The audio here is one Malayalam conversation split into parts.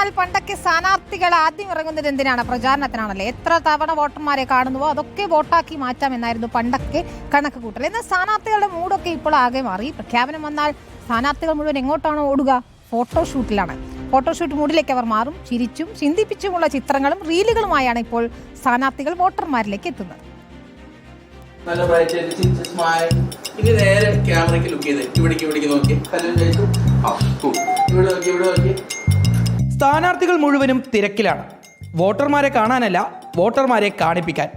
എന്നാൽ പണ്ടൊക്കെ സ്ഥാനാർത്ഥികൾ ആദ്യം ഇറങ്ങുന്നത് എന്തിനാണ്? പ്രചാരണത്തിനാണല്ലേ? എത്ര തവണ വോട്ടർമാരെ കാണുന്നുവോ? അതൊക്കെ വോട്ടാക്കി മാറ്റാം എന്നായിരുന്നു പണ്ടൊക്കെ കണക്ക് കൂട്ടൽ. എന്നാൽ സ്ഥാനാർത്ഥികളുടെ മൂടൊക്കെ ഇപ്പോൾ ആകെ മാറി. പ്രഖ്യാപനം വന്നാൽ സ്ഥാനാർത്ഥികൾ മുഴുവൻ എങ്ങോട്ടാണ് ഓടുക? ഫോട്ടോഷൂട്ടിലാണ്. ഫോട്ടോഷൂട്ട് മൂഡിലേക്ക് അവർ മാറും ചിരിച്ചും ചിന്തിപ്പിച്ചുമുള്ള ചിത്രങ്ങളും റീലുകളുമായാണ് ഇപ്പോൾ സ്ഥാനാർത്ഥികൾ വോട്ടർമാരിലേക്ക് എത്തുന്നത്. നല്ല ഇനി നേരെ ക്യാമറയ്ക്ക് ലുക്ക് ചെയ്ത്. ഇവിടേക്ക് ഇവിടേക്ക് നോക്കി. കല്ലും. ഇവിടെ നോക്കി ഇവിടെ നോക്കി. സ്ഥാനാർത്ഥികൾ മുഴുവനും തിരക്കിലാണ്. വോട്ടർമാരെ കാണാനല്ല വോട്ടർമാരെ കാണിപ്പിക്കാൻ.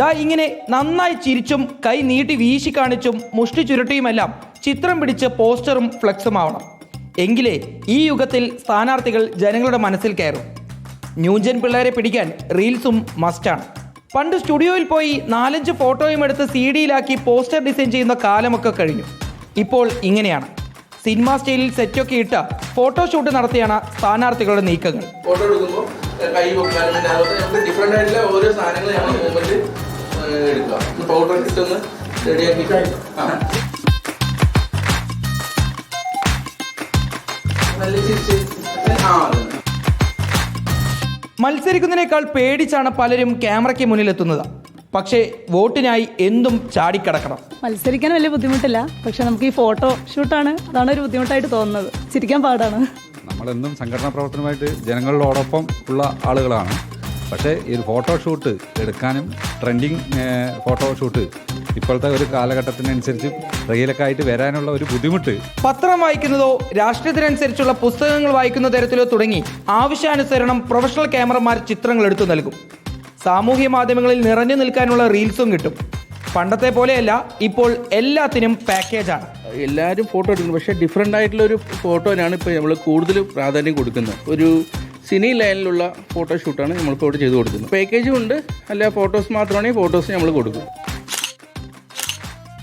ദാ ഇങ്ങനെ നന്നായി ചിരിച്ചും കൈ നീട്ടി വീശി കാണിച്ചും മുഷ്ടി ചുരുട്ടിയുമെല്ലാം ചിത്രം പിടിച്ച് പോസ്റ്ററും ഫ്ലെക്സും ആവണം. എങ്കിലേ ഈ യുഗത്തിൽ സ്ഥാനാർത്ഥികൾ ജനങ്ങളുടെ മനസ്സിൽ കയറും. ന്യൂജൻ പിള്ളേരെ പിടിക്കാൻ റീൽസും മസ്റ്റാണ് പണ്ട് സ്റ്റുഡിയോയിൽ പോയി നാലഞ്ച് ഫോട്ടോയും എടുത്ത് സി ഡിയിലാക്കി പോസ്റ്റർ ഡിസൈൻ ചെയ്യുന്ന കാലമൊക്കെ കഴിഞ്ഞു. ഇപ്പോൾ ഇങ്ങനെയാണ്. സിനിമ സ്റ്റൈലിൽ സെറ്റൊക്കെ ഇട്ട ഫോട്ടോഷൂട്ട് നടത്തിയാണ് സ്ഥാനാർത്ഥികളുടെ നീക്കങ്ങൾ. ഫോട്ടോ എടുക്കുമ്പോൾ കൈ വെക്കാനും പിന്നെ അതുപോലെ നമുക്ക് ഡിഫറെന്റ് ആയിട്ടുള്ള ഓരോ സാധനങ്ങൾ എടുക്കുക. പൗഡർ ഇട്ടൊന്ന് റെഡിയാക്കി ആ. നല്ല ചിരിച്ച്. ആ മത്സരിക്കുന്നതിനേക്കാൾ പേടിച്ചാണ് പലരും ക്യാമറയ്ക്ക് മുന്നിലെത്തുന്നത്. പക്ഷേ വോട്ടിനായി എന്തും ചാടിക്കടക്കണം. മത്സരിക്കാൻ വലിയ ബുദ്ധിമുട്ടില്ല. പക്ഷെ നമുക്ക് ഈ ഫോട്ടോ ഷൂട്ടാണ്. അതാണ് ഒരു ബുദ്ധിമുട്ടായിട്ട് തോന്നുന്നത്. ചിരിക്കാൻ പാടാണ്. നമ്മളെന്നും സംഘടനാ പ്രവർത്തനമായിട്ട് ജനങ്ങളോടൊപ്പം ഉള്ള ആളുകളാണ്. പക്ഷേ ഈ ഒരു ഫോട്ടോഷൂട്ട് എടുക്കാനും ട്രെൻഡിങ് ഫോട്ടോ ഷൂട്ട് ഇപ്പോഴത്തെ ഒരു കാലഘട്ടത്തിനനുസരിച്ച് റീലൊക്കെ ആയിട്ട് വരാനുള്ള ഒരു ബുദ്ധിമുട്ട്. പത്രം വായിക്കുന്നതോ രാഷ്ട്രീയത്തിനനുസരിച്ചുള്ള പുസ്തകങ്ങൾ വായിക്കുന്ന തരത്തിലോ തുടങ്ങി ആവശ്യാനുസരണം പ്രൊഫഷണൽ ക്യാമറമാർ ചിത്രങ്ങൾ എടുത്തു നൽകും. സാമൂഹ്യ മാധ്യമങ്ങളിൽ നിറഞ്ഞു നിൽക്കാനുള്ള റീൽസും കിട്ടും. പണ്ടത്തെ പോലെയല്ല ഇപ്പോൾ എല്ലാത്തിനും പാക്കേജാണ് എല്ലാവരും ഫോട്ടോ എടുക്കുന്നു. പക്ഷേ ഡിഫറെന്റ് ആയിട്ടുള്ള ഒരു ഫോട്ടോനാണ് ഇപ്പോൾ നമ്മൾ കൂടുതൽ പ്രാധാന്യം കൊടുക്കുന്നത്. ഒരു സിനി ലൈനിലുള്ള ഫോട്ടോ ഫോട്ടോഷൂട്ടാണ് നമ്മളിപ്പോൾ ഇവിടെ ചെയ്തു കൊടുക്കുന്നത്. പാക്കേജും ഉണ്ട്. അല്ല ഫോട്ടോസ് മാത്രമാണെങ്കിൽ ഫോട്ടോസ് നമ്മൾ കൊടുക്കും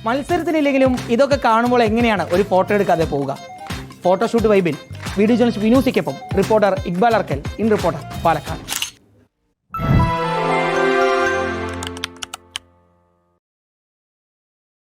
മത്സരത്തിനില്ലെങ്കിലും ഇതൊക്കെ കാണുമ്പോൾ എങ്ങനെയാണ് ഒരു ഫോട്ടോ എടുക്കാതെ പോവുക? ഫോട്ടോഷൂട്ട് വൈബിൽ video journalist വിനൂസിക്കൊപ്പം. Reporter Iqbal Arkal. In reporter Palakkad.